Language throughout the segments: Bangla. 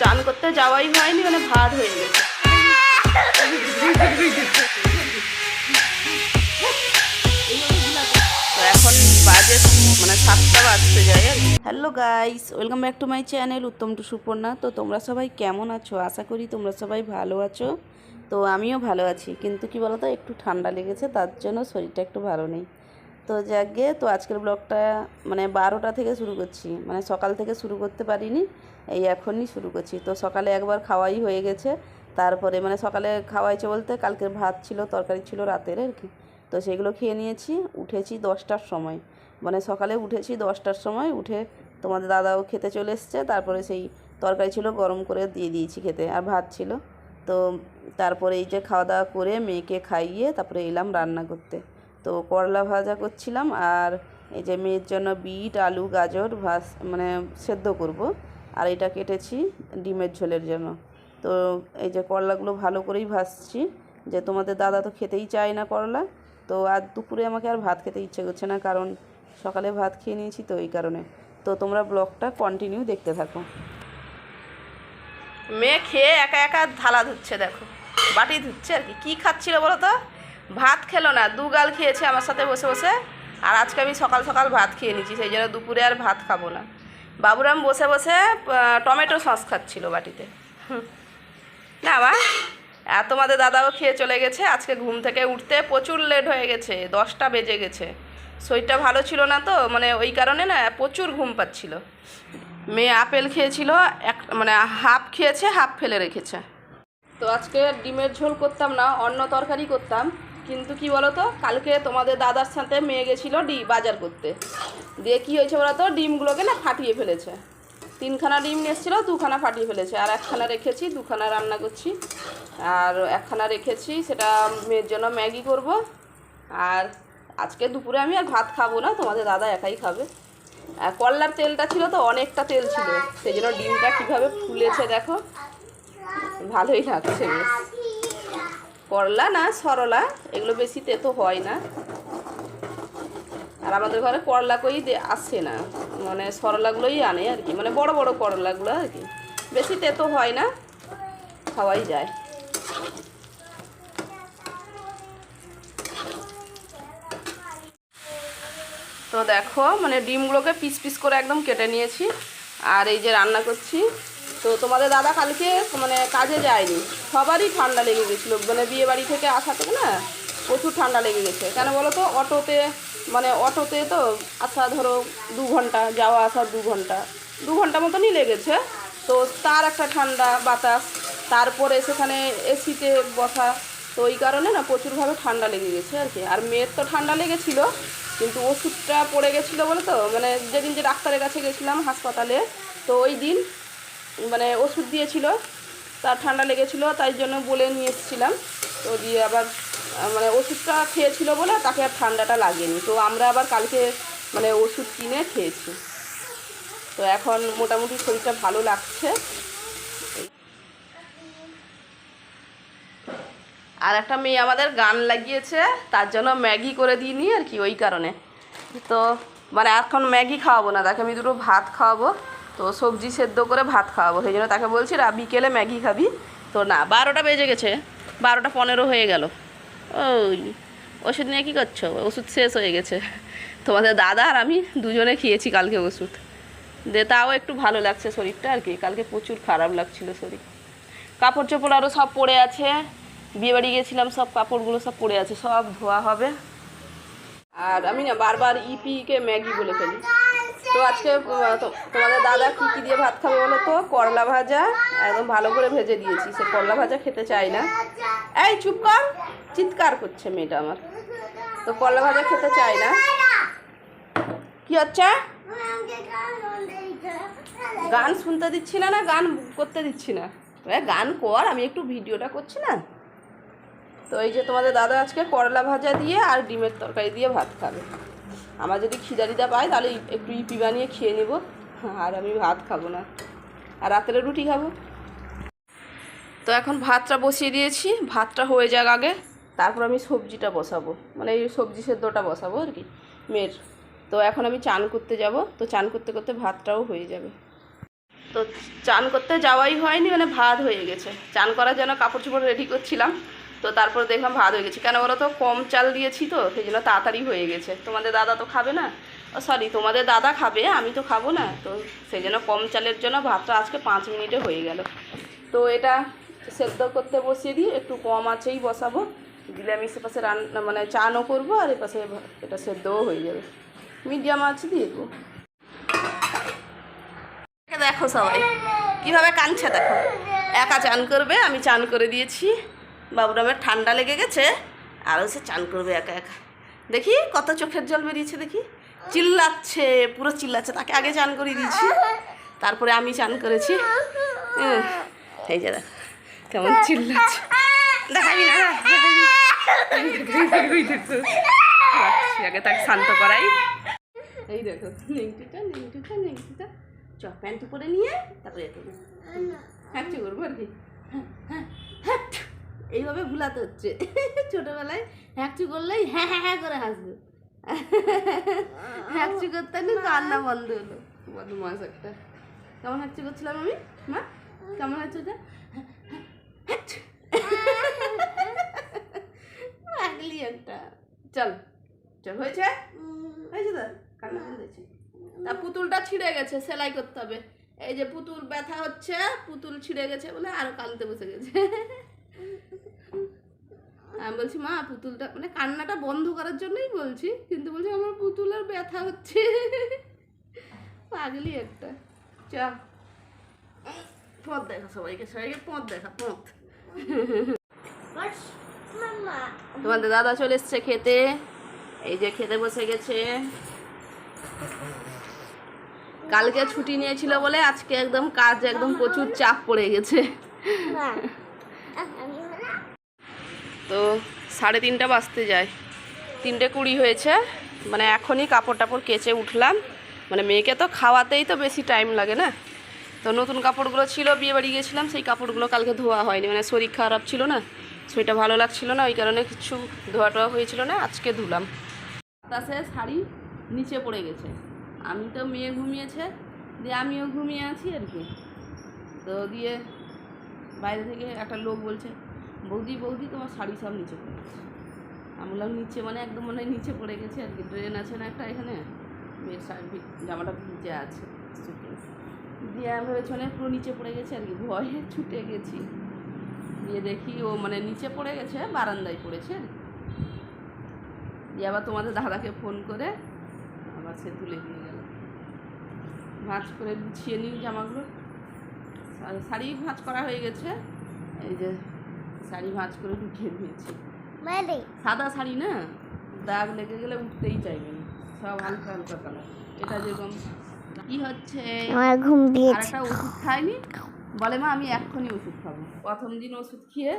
চান করতে যাওয়াই হয়নি মানে ভাত হয়ে গেছে। এখন বাজে মানে সাতটা বাজতে যায়। Hello guys, welcome back to my channel, Uttam to Suparna. তো তোমরা সবাই কেমন আছো? আশা করি তোমরা সবাই ভালো আছো। তো আমিও ভালো আছি, কিন্তু কি বলতো, একটু ঠান্ডা লেগেছে, তার জন্য শরীরটা একটু ভালো নেই। তো যাকে, তো আজকের ব্লগটা মানে বারোটা থেকে শুরু করছি। মানে সকাল থেকে শুরু করতে পারিনি, এই এখনই শুরু করছি। তো সকালে একবার খাওয়াই হয়ে গেছে। তারপরে মানে সকালে খাওয়াইছে বলতে কালকের ভাত ছিল, তরকারি ছিল রাতের আর কি। তো সেগুলো খেয়ে নিয়েছি, উঠেছি দশটার সময়। মানে সকালে উঠেছি দশটার সময়, উঠে তোমাদের দাদাও খেতে চলে এসছে, তারপরে সেই তরকারি ছিল গরম করে দিয়ে দিয়েছি খেতে, আর ভাত ছিল। তো তারপরে এই যে খাওয়া দাওয়া করে মেয়েকে খাইয়ে তারপরে এলাম রান্না করতে। তো করলা ভাজা করছিলাম আর এই যে মেয়ের জন্য বিট, আলু, গাজর ভাস মানে সেদ্ধ করব। আর এটা কেটেছি ডিমের ঝোলের জন্য। তো এই যে করলাগুলো ভালো করেই ভাজছি। যে তোমাদের দাদা তো খেতেই চায় না করলা। তো আর দুপুরে আমাকে আর ভাত খেতে ইচ্ছে করছে না কারণ সকালে ভাত খেয়ে নিয়েছি তো এই কারণে। তো তোমরা ব্লগটা কন্টিনিউ দেখতে থাকো। মেয়ে খেয়ে একা একা থালা ধুচ্ছে দেখো। বাটি ধুচ্ছে আর কি। কী খাচ্ছিল বলো তো? ভাত খেলো না, দু গাল খেয়েছে আমার সাথে বসে বসে। আর আজকে আমি সকাল সকাল ভাত খেয়ে নিচ্ছি সেই জন্য দুপুরে আর ভাত খাব না। বাবুরাম বসে বসে টমেটো সস খাচ্ছিল বাটিতে। না মা আর তোমাদের দাদাও খেয়ে চলে গেছে, আজকে ঘুম থেকে উঠতে প্রচুর লেট হয়ে গেছে, দশটা বেজে গেছে। শরীরটা ভালো ছিল না তো মানে ওই কারণে না প্রচুর ঘুম পাচ্ছিল। মেয়ে আপেল খেয়েছিল, এক মানে হাফ খেয়েছে, হাফ ফেলে রেখেছে। তো আজকে ডিমের ঝোল করতাম না অন্য তরকারি করতাম। কিন্তু কি বলতো, কালকে তোমাদের দাদার সাথে মেয়ে গেছিল ডি বাজার করতে। দিয়ে কী হয়েছে বলতো, ডিমগুলোকে না ফাটিয়ে ফেলেছে। তিনখানা ডিম এসেছিল, দুখানা ফাটিয়ে ফেলেছে। আর একখানা রেখেছি, দুখানা রান্না করছি। আর একখানা রেখেছি, সেটা মেয়ের জন্য ম্যাগি করব। আর আজকে দুপুরে আমি আর ভাত খাব না, তোমাদের দাদা একাই খাবে। আর করলার তেলটা ছিল তো, অনেকটা তেল ছিল। সেই জন্য ডিমটা কীভাবে ফুলেছে দেখো, ভালোই লাগছে বেশ। করলা না সরলা, এগুলো বেশি তেতো হয় না। আর আমাদের ঘরে করলা কই আসে না। মানে সরলাগুলোই আনে আর কি মানে বড় বড় করলাগুলো আর কি। বেশি তেতো হয় না, খাওয়াই যায়। তো দেখো মানে ডিমগুলোকে পিস পিস করে একদম কেটে নিয়েছি। আর এই যে রান্না করছি তো তোমাদের দাদা কালকে মানে কাজে যায়নি। সবারই ঠান্ডা লেগে গেছিল। মানে বিয়ে বাড়ি থেকে আসা থেকে না, প্রচুর ঠান্ডা লেগে গেছে। কেন বলো তো অটোতে মানে অটোতে তো আসা ধরো দু ঘণ্টা, যাওয়া আসা দু ঘণ্টা। দু ঘণ্টা মতনই লেগেছে। তো তার একটা ঠান্ডা বাতাস, তারপরে সেখানে এসিতে বসা। তো ওই কারণে না প্রচুরভাবে ঠান্ডা লেগে গেছে আর কি। আর মেয়ের তো ঠান্ডা লেগেছিল, কিন্তু ওষুধটা পড়ে গেছিল বলে তো মানে যেদিন যে ডাক্তারের কাছে গেছিলাম হাসপাতালে, তো ওই দিন মানে ওষুধ দিয়েছিল, তার ঠান্ডা লেগেছিল, তাই জন্য বলে নিয়ে এসেছিলাম। তো দিয়ে আবার মানে ওষুধটা খেয়েছিল বলে তাকে আর ঠান্ডাটা লাগেনি। তো আমরা আবার কালকে মানে ওষুধ কিনে খেয়েছি। তো এখন মোটামুটি শরীরটা ভালো লাগছে। আর একটা মেয়ে আমাদের গান লাগিয়েছে, তার জন্য ম্যাগি করে দিইনি আর কি, ওই কারণে। তো মানে এখন ম্যাগি খাওয়াবো না, তাকে আমি দুটো ভাত খাওয়াবো। তো সবজি সেদ্ধ করে ভাত খাওয়াবো। সেই জন্য তাকে বলছি, রা, বিকেলে ম্যাগি খাবি? তো না, বারোটা বেজে গেছে। বারোটা পনেরো হয়ে গেল। ওই, ওষুধ নিয়ে কী করছ? ওষুধ শেষ হয়ে গেছে। তোমাদের দাদা আর আমি দুজনে খেয়েছি কালকে ওষুধ। দে, তাও একটু ভালো লাগছে শরীরটা আর কি। কালকে প্রচুর খারাপ লাগছিল শরীর। কাপড় চোপড় আরও সব পড়ে আছে। বিয়েবাড়ি গেছিলাম, সব কাপড়গুলো সব পড়ে আছে। সব ধোয়া হবে। আর আমি না বারবার ইপিকে ম্যাগি বলে ফেলি। তো আজকে তোমাদের দাদা কী কী দিয়ে ভাত খাবে বলো তো? করলা ভাজা, একদম ভালো করে ভেজে দিয়েছি। সে করলা ভাজা খেতে চাই না। এই, চুপ কর। চিৎকার করছে মেয়েটা আমার। তো করলা ভাজা খেতে চাই না। কি হচ্ছে? গান শুনতে দিচ্ছি না না, গান করতে দিচ্ছি না। গান কর, আমি একটু ভিডিওটা করছি না। তো এই যে তোমাদের দাদা আজকে করলা ভাজা দিয়ে আর ডিমের তরকারি দিয়ে ভাত খাবে। আমার যদি খিদারিদা পায়, তাহলে একটু ইপি বানিয়ে খেয়ে নেব। আর আমি ভাত খাব না। আর রাতের রুটি খাব। তো এখন ভাতটা বসিয়ে দিয়েছি। ভাতটা হয়ে যাক আগে। তারপর আমি সবজিটা বসাবো। মানে এই সবজি সেদ্ধটা বসাবো আর কি, মেয়ের। তো এখন আমি চান করতে যাব। তো চান করতে করতে ভাতটাও হয়ে যাবে। তো চান করতে যাওয়াই হয়নি মানে ভাত হয়ে গেছে। চান করার জন্য কাপড় চোপড় রেডি করছিলাম। তো তারপর দেখলাম ভাত হয়ে গেছে। কেন বলো তো? কম চাল দিয়েছি তো, সেই জন্য তাড়াতাড়ি হয়ে গেছে। তোমাদের দাদা তো খাবে না? সরি তোমাদের দাদা খাবে, আমি তো খাব না। তো সেই জন্য কম চালের জন্য ভাতটা আজকে পাঁচ মিনিটে হয়ে গেল। তো এটা সেদ্ধ করতে বসিয়ে দিই, একটু কম আছেই বসাবো। দিলে আমি সে পাশে রান্না মানে চানও করব, আর এ পাশে এটা সেদ্ধও হয়ে যাবে। মিডিয়াম আছে দিয়ে দেবো। দেখো সবাই, কীভাবে কাঁদছে দেখো। একা চান করবে, আমি চান করে দিয়েছি। বাবুরামের ঠান্ডা লেগে গেছে আরও সে চান করবে একা একা। দেখি কত চোখের জল বেরিয়েছে দেখি। চিল্লাচ্ছে পুরো চিল্লাচ্ছে তাকে আগে চান করিয়ে দিয়েছি তারপরে আমি চান করেছি। এই যে দেখো কেমন চিল্লাচ্ছে। দেখাবি না আগে তাকে শান্ত করাই। এই দেখো নেংটিটা নেংটিটা নেংটিটা। চ প্যান্ট পরে নিয়ে তারপরে এতে হ্যাঁচু করব আর কি। হ্যাঁ, হ্যাঁ। এইভাবে ভুলাতে হচ্ছে। ছোটবেলায় হ্যাঁচু করলেই হ্যাঁ হ্যাঁ হ্যাঁ করে হাসবে। হ্যাঁচু করতে না কান্না বন্ধ হলো। বদমাস একটা। কেমন হ্যাঁচু করছিলাম আমি? মা কেমন হচ্ছে ওটা। পাগলি একটা। চল চল হয়েছে? হয়েছে তো? কান্না করেছি তা পুতুলটা ছিঁড়ে গেছে সেলাই করতে হবে। এই যে পুতুল ব্যথা হচ্ছে পুতুল ছিঁড়ে গেছে বলে আরও কানতে বসে গেছে। আমি বলছি, মা, পুতুলটা মানে কান্নাটা বন্ধ করার জন্যই বলছি, কিন্তু বলছি, আমার পুতুলের ব্যথা হচ্ছে। পাগলি একটা। চা। পথ দেখা সবাইকে সবাইকে পথ দেখা, পথ। তোমাদের দাদা চলে এসছে খেতে। এই যে খেতে বসে গেছে। কালকে ছুটি নিয়েছিল বলে আজকে একদম কাজ একদম প্রচুর চাপ পড়ে গেছে। তো সাড়ে তিনটা বাজতে যায়। তিনটে কুড়ি হয়েছে মানে এখনই কাপড় টাপড় কেচে উঠলাম। মানে মেয়েকে তো খাওয়াতেই তো বেশি টাইম লাগে না। তো নতুন কাপড়গুলো ছিল বিয়ে বাড়ি গিয়েছিলাম সেই কাপড়গুলো কালকে ধোয়া হয়নি। মানে শরীর খারাপ ছিল না, শরীরটা ভালো লাগছিল না, ওই কারণে কিছু ধোয়া টোয়া হয়েছিল না, আজকে ধুলাম। বাতাসে শাড়ি নিচে পড়ে গেছে। আমি তো মেয়ে ঘুমিয়েছে, দিয়ে আমিও ঘুমিয়ে আছি আর কি। তো দিয়ে বাইরে থেকে একটা লোক বলছে বৌদি বৌদি তোমার শাড়ি সব নিচে পড়ে গেছে। আমি বললাম নিচে মানে একদম মনে নিচে পড়ে গেছে আর কি। ড্রেন আছে না একটা এখানে? মেয়ের শাড়ি, জামাটা ভিজে আছে দিয়ে আমি ভেবেছি পুরো নিচে পড়ে গেছে আর কি। ভয়ে ছুটে গেছি। দিয়ে দেখি ও মানে নিচে পড়ে গেছে, বারান্দায় পড়েছে। দিয়ে আবার তোমাদের দাদাকে ফোন করে আবার সে তুলে দিয়ে গেল। ভাঁজ করে গুছিয়ে নিই জামাগুলো। শাড়ি ভাঁজ করা হয়ে গেছে। এই যে শাড়ি ভাঁজ করে ঢুকিয়ে দিয়েছি। সাদা শাড়ি না? দাগ লেগে গেলে উঠতেই চাইবে না। সব হালকা হালকা কালার। এটা যেরকম কি হচ্ছে? ঘুম একটা ওষুধ খায়নি বলে মা আমি এক্ষুনি ওষুধ খাব। প্রথম দিন ওষুধ খেয়ে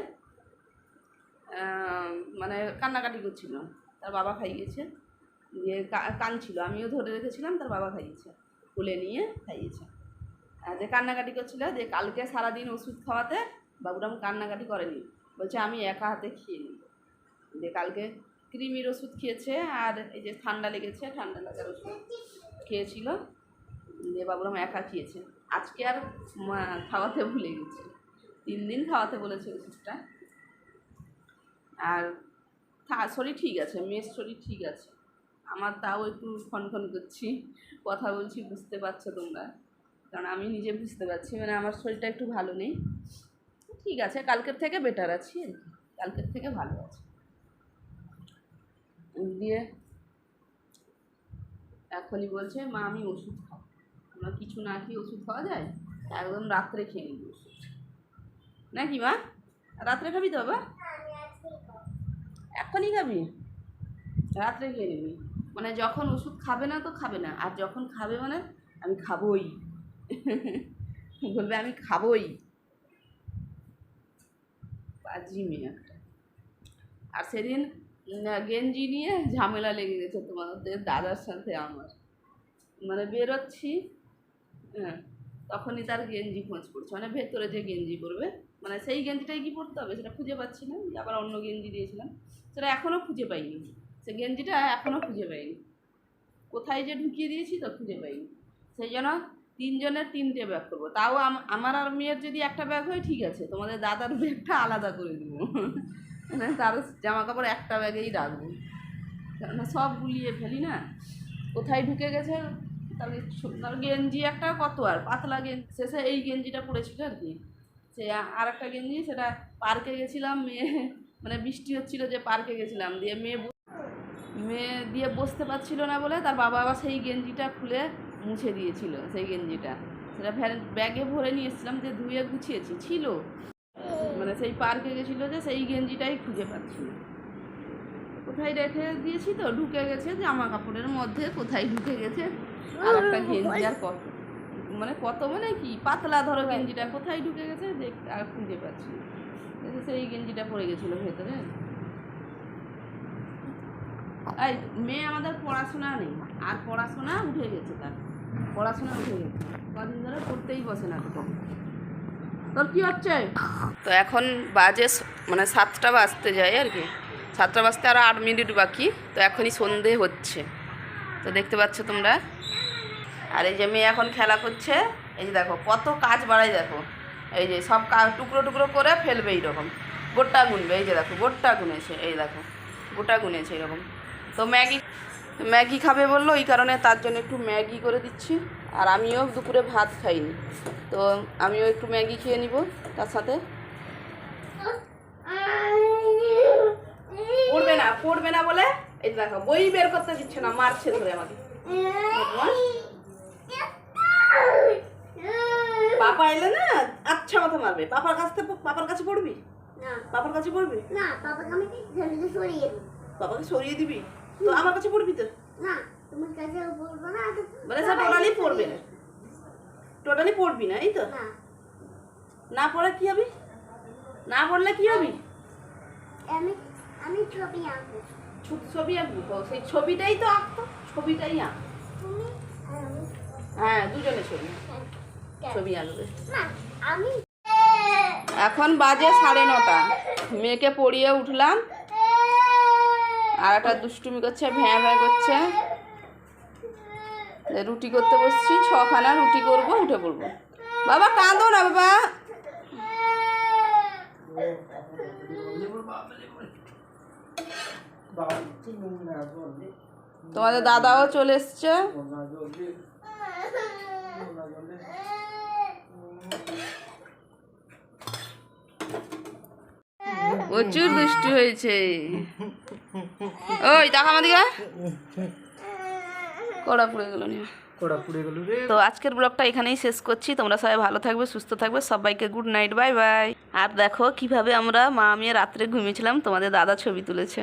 মানে কান্নাকাটি করছিল। তার বাবা খাইয়েছে। দিয়ে কানছিল। আমিও ধরে রেখেছিলাম তার বাবা খাইয়েছে। কোলে নিয়ে খাইয়েছে। যে কান্নাকাটি করছিল যে কালকে সারাদিন ওষুধ খাওয়াতে বাবুরাম কান্নাকাটি করেনি। বলছে, আমি একা হাতে খেয়ে নিই দিয়ে কালকে কৃমির ওষুধ খেয়েছে আর এই যে ঠান্ডা লেগেছে, ঠান্ডা লাগার ওষুধ খেয়েছিল। দিয়ে বাবুরাম একা খেয়েছে। আজকে আর খাওয়াতে ভুলে গেছে। তিন দিন খাওয়াতে বলেছে ওষুধটা। আর শরীর ঠিক আছে, মেয়ের শরীর ঠিক আছে। আমার তাও একটু খনখন করছি, কথা বলছি, বুঝতে পারছ তোমরা? কারণ আমি নিজে বুঝতে পারছি মানে আমার শরীরটা একটু ভালো নেই। ঠিক আছে, কালকের থেকে বেটার আছি আর কি। কালকের থেকে ভালো আছি। দিয়ে এখনই বলছে, মা, আমি ওষুধ খাব। আমরা কিছু না কি ওষুধ খাওয়া যায়? একদম রাত্রে খেয়ে নিবি ওষুধ। নাকি মা? রাত্রে খাবি তো বাবা এখনই খাবি? রাত্রে খেয়ে নিবি। মানে যখন ওষুধ খাবে না তো খাবে না। আর যখন খাবে মানে আমি খাবোই। বলবে, আমি খাবোই। বাজি মেয়ে একটা। আর সেদিন গেঞ্জি নিয়ে ঝামেলা লেগে গেছে তোমাদের দাদার সাথে আমার। মানে বেরোচ্ছি হ্যাঁ তখনই তার গেঞ্জি খোঁজ পড়ছে। মানে ভেতরে যে গেঞ্জি পরবে মানে সেই গেঞ্জিটাই কি পরতে হবে? সেটা খুঁজে পাচ্ছি না আবার অন্য গেঞ্জি দিয়েছিলাম। সেটা এখনও খুঁজে পাইনি। সে গেঞ্জিটা এখনও খুঁজে পাইনি। কোথায় যে ঢুকিয়ে দিয়েছি তো খুঁজে পাইনি। সেই জন্য তিনজনের তিনটে ব্যাগ করব। তাও আমার আর মেয়ের যদি একটা ব্যাগ হয়, ঠিক আছে। তোমাদের দাদার ব্যাগটা আলাদা করে দেবো। মানে তার জামা কাপড় একটা ব্যাগেই রাখব। কেননা সব গুলিয়ে ফেলি না। কোথায় ঢুকে গেছে? তাহলে তার গেঞ্জি একটা কত আর? পাতলা গেঞ্জি শেষে এই গেঞ্জিটা পড়েছিল আর কি। সে আর একটা গেঞ্জি, সেটা পার্কে গেছিলাম, মেয়ে মানে বৃষ্টি হচ্ছিল যে পার্কে গেছিলাম। দিয়ে মেয়ে মেয়ে দিয়ে বসতে পারছিল না বলে তার বাবা আবার সেই গেঞ্জিটা খুলে মুছে দিয়েছিল সেই গেঞ্জিটা। সেটা ভ্যান ব্যাগে ভরে নিয়ে এসেছিলাম যে ধুয়ে গুছিয়েছি ছিল। মানে সেই পার্কে গেছিল যে সেই গেঞ্জিটাই খুঁজে পাচ্ছি। না কোথায় রেখে দিয়েছি তো? ঢুকে গেছে জামা কাপড়ের মধ্যে কোথায় ঢুকে গেছে? আর একটা গেঞ্জি আর কত? মানে কত মানে কি? পাতলা ধরো গেঞ্জিটা কোথায় ঢুকে গেছে দেখ আর খুঁজে পাচ্ছি। সেই গেঞ্জিটা পড়ে গেছিল ভেতরে। এই মেয়ে আমাদের পড়াশোনা নেই আর পড়াশোনা উঠে গেছে তার। পড়াশোনা উঠে গেছে। কদিন ধরে পড়তেই বসে না তো তোর কি হচ্ছে? তো এখন বাজে মানে সাতটা বাজতে যায় আর কি। সাতটা বাজতে আরও আট মিনিট বাকি, তো এখনই সন্ধে হচ্ছে। তো দেখতে পাচ্ছ তোমরা? আর এই যে মেয়ে এখন খেলা করছে, এই যে দেখো, কত কাজ বাড়াই দেখো। এই যে সব কা টুকরো টুকরো করে ফেলবে এইরকম। গোটা গুনবে, এই যে দেখো গোটা গুনেছে, এই দেখো, গোটা গুনেছে এরকম তো ম্যাগি ম্যাগি খাবে বলল এই কারণে তার জন্য একটু ম্যাগি করে দিচ্ছি। আর আমিও দুপুরে ভাত খাইনি। তো আমিও একটু ম্যাগি খেয়ে নিব তার সাথে। পড়বে না পড়বে না বলে? এই দেখো বই বের করতে দিচ্ছে না মারছে ধরে আমাকে। পাপা এলে না আচ্ছা মতো মারবে। পাপার কাছ থেকে পাপার কাছে পড়বি? না। পাপার কাছে পড়বি? না বাবাকে আমি বাবাকে সরিয়ে দিবি? তো আমার কাছে পড়বি তো? না তোমার কাছে বলব না তো মানে স্যার টোটালি পড়বে না। টোটালি পড়বি না এই তো? না। না পড়লে কি হবি? না পড়লে কি হবি? আমি আমি ছবি আঁকবো। ছবি আঁকবি? সেই ছবিটাই তো আঁকতো ছবিটাই আঁক। হ্যাঁ দুজনে ছবি। কেন? ছবি আঁকবে। আমি এখন বাজে সাড়ে নটা। মেয়েকে পড়িয়ে উঠলাম। আর একটা দুষ্টুমি করছে, ভ্যাঁ ভ্যাঁ করছে। রুটি করতে বসছি, ছখানা রুটি করব, উঠে পড়ব। বাবা, কাঁদো না বাবা। তোমাদের দাদাও চলে এসছে। প্রচুর দুষ্টি হয়েছে। ওই দেখা আমাদিকে কড়া পুড়ে গেল নিয়ে। তো আজকের ব্লগটা এখানেই শেষ করছি। তোমরা সবাই ভালো থাকবে সুস্থ থাকবে। সবাইকে গুড নাইট বাই বাই আর দেখো কীভাবে আমরা মা আমি রাত্রে ঘুমিয়েছিলাম তোমাদের দাদা ছবি তুলেছে।